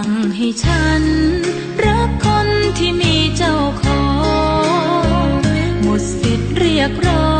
ังให้ฉัน รักคนที่มีเจ้าของ หมดสิทธิ์เรียกร้อง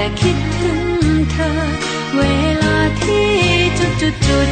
แต่คิดถึงเธอ เวลาที่จุดจุดจุด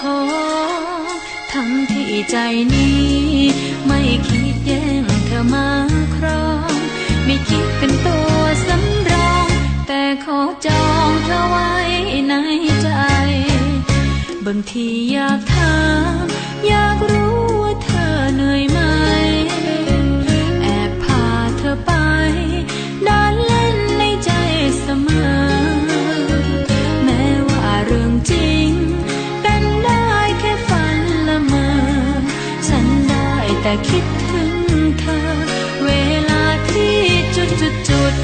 ขอ ทั้งที่ใจนี้ ไม่คิดแย่งเธอมาครอง ไม่คิดเป็นตัวสำรอง แต่ขอจองเธอไว้ในใจ บางทีอยากถามอยากรู้ แต่คิดถึงเธอ เวลาที่จุดจุดจุด